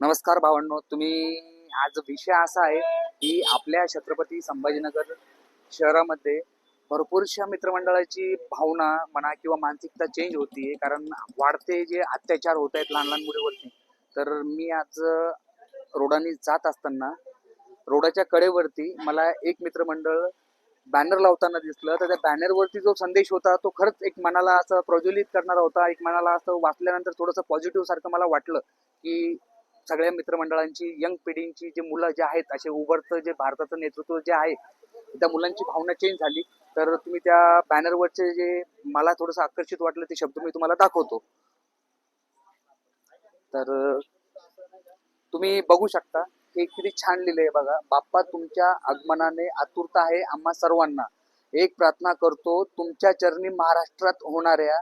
नमस्कार भावांनो तुम्ही आज विषय असा आहे की आपल्या छत्रपती संभाजीनगर शहरामध्ये भरपूरशा मित्रमंडळाची भावना म्हणा किंवा मानसिकता चेंज होतीये कारण वाढते जे अत्याचार होत आहेत लहान लहान मुलीवरती तर मी आज रोडाने जात असताना रोडाच्या कडेवरती मला एक मित्रमंडळ बॅनर लावताना दिसलं. तर त्या बॅनरवरती जो संदेश होता तो खरंच एक मनाला असं प्रज्वलित करणारा होता. एक मनाला असं वाचल्यानंतर थोडंसं पॉझिटिव्ह सारखं मला वाटलं की सगळ्या मित्रमंडळांची यंग पिढींची जे मुलं जे आहेत असे उभरतं जे भारताचं नेतृत्व जे आहे त्या मुलांची भावना चेंज झाली. तर तुम्ही त्या बॅनरवरचे जे मला थोडंसं आकर्षित वाटलं ते शब्द मी तुम्हाला दाखवतो. तर तुम्ही बघू शकता हे किती छान लिहिलंय बघा. बाप्पा तुमच्या आगमनाने आतुरता आहे आम्हा सर्वांना. एक प्रार्थना करतो तुमच्या चरणी महाराष्ट्रात होणाऱ्या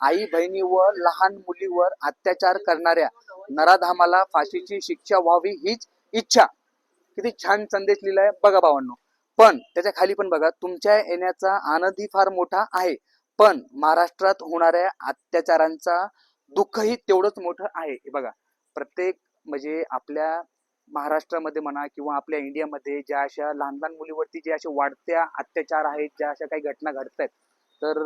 आई बहिणी व लहान मुलीवर अत्याचार करणाऱ्या नराधामाला फाशीची शिक्षा व्हावी हीच इच्छा. किती छान संदेश लिहिलाय. बघा भावांनो. पण त्याच्याखाली पण बघा तुमच्या येण्याचा आनंदही फार मोठा आहे. पण महाराष्ट्रात होणाऱ्या अत्याचारांचा दुःखही तेवढंच मोठं आहे. हे बघा. प्रत्येक म्हणजे आपल्या महाराष्ट्रामध्ये म्हणा किंवा आपल्या इंडियामध्ये ज्या अशा लहान लहान मुलीवरती जे असे वाढत्या अत्याचार आहेत ज्या अशा काही घटना घडत आहेत तर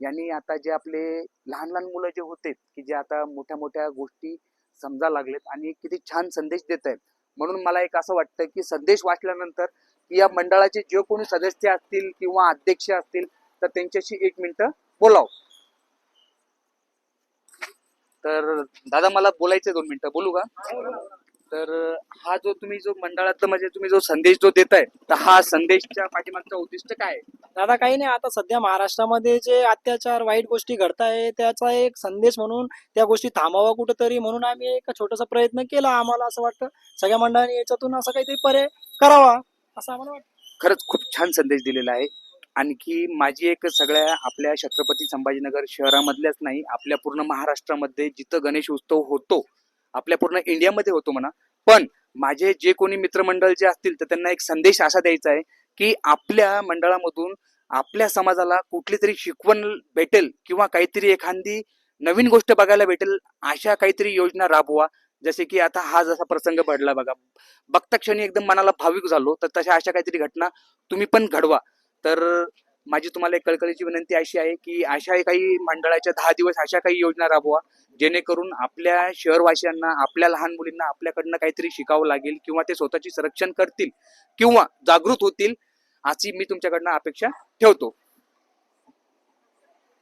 यांनी आता जे आपले लहान लहान मुलं जे होते की जे आता मोठ्या मोठ्या गोष्टी समजा लागलेत आणि किती छान संदेश देत आहेत. म्हणून मला एक असं वाटतं की संदेश वाचल्यानंतर की या मंडळाचे जे कोणी सदस्य असतील किंवा अध्यक्ष असतील तर त्यांच्याशी एक मिनिट बोलाव. तर दादा मला बोलायचं दोन मिनिटं. बोलू का? तर हा जो तुम्ही जो मंडळातला म्हणजे तुम्ही जो संदेश जो देताय तर हा संदेशच्या पाठीमागचा उद्दिष्ट काय आहे? दादा काही नाही. आता सध्या महाराष्ट्रामध्ये जे अत्याचार वाईट गोष्टी घडताय त्याचा एक संदेश म्हणून त्या गोष्टी थांबावा कुठेतरी म्हणून आम्ही एक छोटासा प्रयत्न केला आम्हाला असं वाटतं. सगळ्या मंडळांनी याच्यातून असं काहीतरी पर्याय करावा असं आम्हाला वाटतं. खरंच खूप छान संदेश दिलेला आहे. आणखी माझी एक सगळ्या आपल्या छत्रपती संभाजीनगर शहरामधल्याच नाही आपल्या पूर्ण महाराष्ट्रामध्ये जिथं गणेश उत्सव होतो आपल्या पूर्ण इंडियामध्ये होतो म्हणा पण माझे जे कोणी मित्रमंडळ जे असतील तर त्यांना एक संदेश असा द्यायचा आहे की आपल्या मंडळामधून आपल्या समाजाला कुठली तरी शिकवण भेटेल किंवा काहीतरी एखादी नवीन गोष्ट बघायला भेटेल अशा काहीतरी योजना राबवा. जसे की आता हा जसा प्रसंग घडला बघा. बघता क्षणी एकदम मनाला भाविक झालो तर तशा अशा काहीतरी घटना तुम्ही पण घडवा. तर माझी तुम्हाला एक कळकळीची विनंती अशी आहे की अशा काही मंडळाच्या दहा दिवस अशा काही योजना राबवा जेणेकरून आपल्या शहरवासियांना आपल्या लहान मुलींना आपल्याकडनं काहीतरी शिकावं लागेल किंवा ते स्वतःची संरक्षण करतील किंवा जागृत होतील अशी मी तुमच्याकडनं अपेक्षा ठेवतो.